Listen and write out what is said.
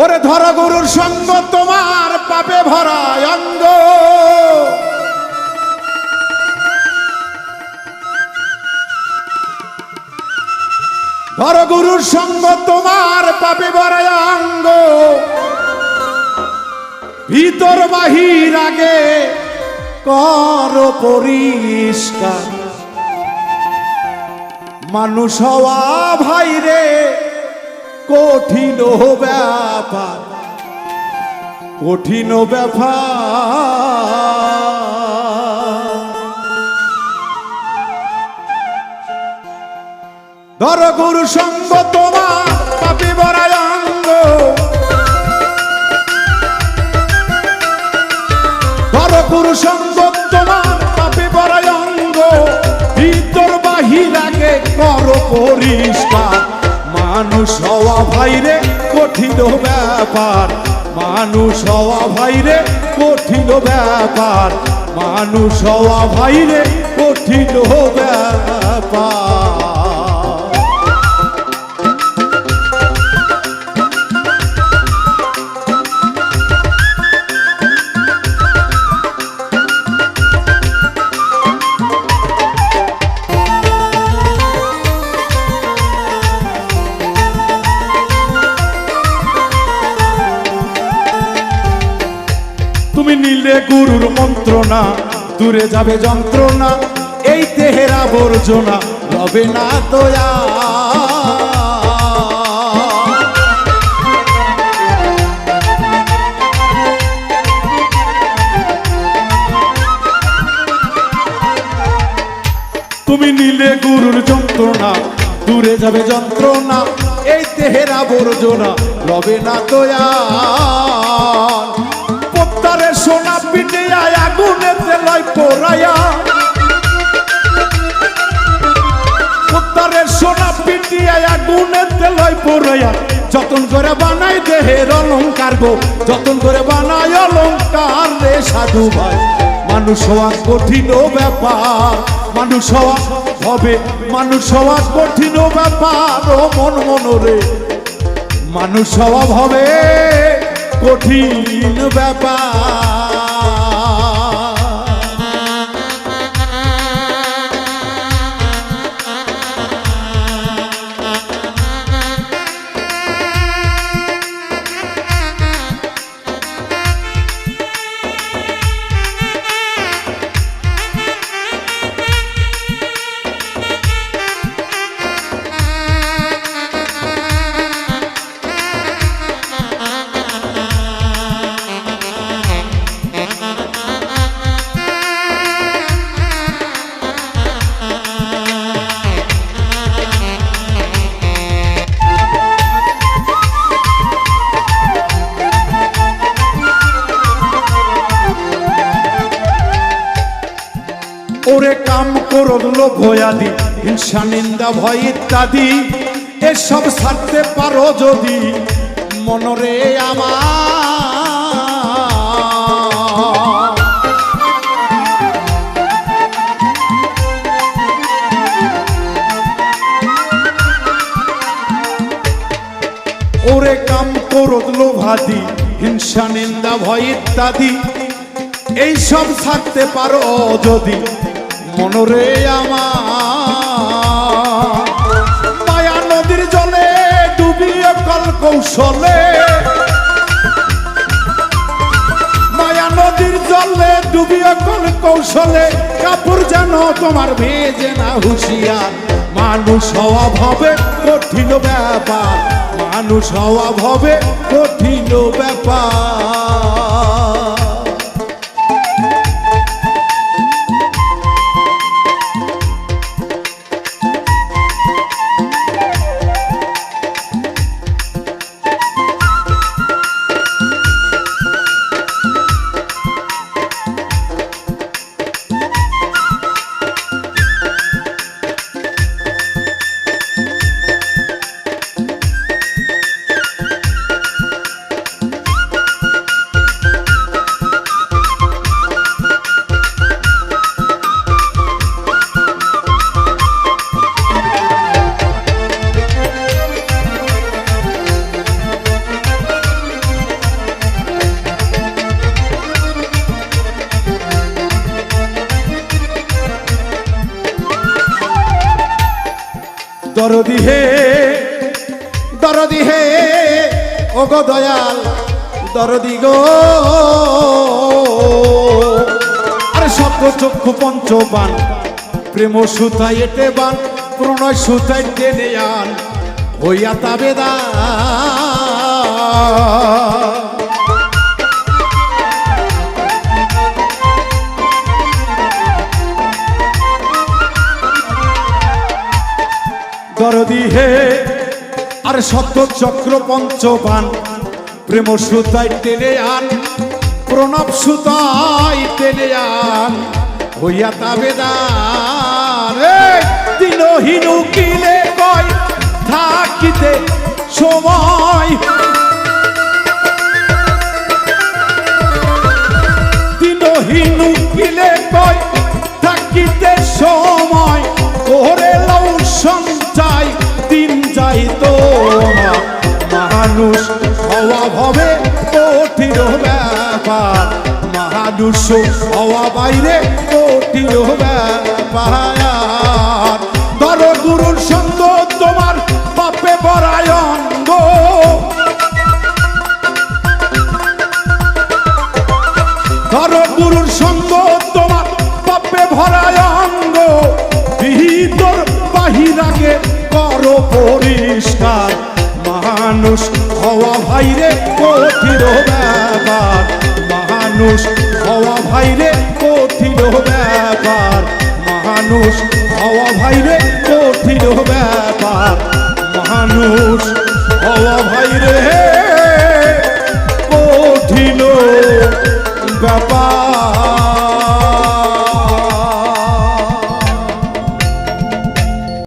ওরে ধর গরুর সঙ্গ, তোমার পাপে ভরা অঙ্গ। ধর গুরুর সঙ্গ, তোমার পাপে ভরা অঙ্গ। ভিতর বাহির আগে কর পরিষ্কার। মানুষ হওয়া ভাই রে কঠিন ব্যাপার কঠিন ব্যাপার। ধর সঙ্গ তোমার পাপি বরায় অঙ্গ। গুরু সঙ্গ তোমার পাপি ভিতর বাহির আগে কর পরিষ্কার। মানুষ হওয়া ভাইরে কঠিন ব্যাপার। মানুষ হওয়া ভাইরে কঠিন ব্যাপার। মানুষ হওয়া ভাইরে কঠিন ব্যাপার। নিলে গুরুর মন্ত্রণা, দূরে যাবে যন্ত্রণা, এই দেহের আবর্জনা রবে না দয়া। তুমি নিলে গুরুর যন্ত্রণা, দূরে যাবে যন্ত্রণা, এই দেহের আবর্জনা রবে না পত্তারে সোনা পিটে আগুনে তেলয় পোড়ায়া পত্তারে সোনা পিটিয়া আগুনে তেলয় পোড়ায়া যতন করে বানাই দেহের অলঙ্কার গো, যতন করে বানাই অলঙ্কার রে সাধু ভাই। মানুষ হওয়া কঠিন ব্যাপার, মানুষ হওয়া হবে, মানুষ হওয়া কঠিন ব্যাপার, ও মন মনরে মানুষ স্বভাব হবে। কঠিন ব্যাপার। ওরে কাম করদ লোভ আদি হিংসা, নিন্দা, ভয় ইত্যাদি, এসব ছাড়তে পারো যদি মনরে আমার। ওরে কাম করদ লোভাদি, হিংসা, নিন্দা, ভয় ইত্যাদি, এইসব থাকতে পারো যদি মনরে আমার। মায়া নদীর জলে ডুবিয়ে কল কৌশলে। মায়া নদীর জলে ডুবিয়ে কল কৌশলে। কাপড় যেন তোমার ভেজে না হুঁশিয়ার। মানুষ হওয়া ভবে কঠিন ব্যাপার। মানুষ হওয়া ভবে কঠিন ব্যাপার। দরদি হে দরদি হে ও গো দয়াল, দরদি গো। আরে শব্দ চক্ষু পঞ্চবান, প্রেম সুতাই এটে বান, প্রণয় সুতাই টেনে আন, হইয়া তাবেদা দরদি হে আর শত চক্র পঞ্চবান প্রেম সুতাই টেনে আন প্রণব সুতাই টেনে আন, হইয়া তাবেদার দিনহীন কিলে কয়, থাকিতে সময়। দিনহীন কিলে কয় মানুষ হওয়া ভবে কঠিন ব্যাপার। মানুষ হওয়া বাইরে কঠিন ব্যাপার। ধর গুরুর সঙ্গ, তোমার পাপে অঙ্গ ধর গুরুর সঙ্গ, তোমার পাপে ভিতর বাহিরাকে করো পরিষ্কার। মানুষ হওয়া ভাইরে কঠিন ব্যাপার। মানুষ হওয়া ভাইরে কঠিন ব্যাপার। মানুষ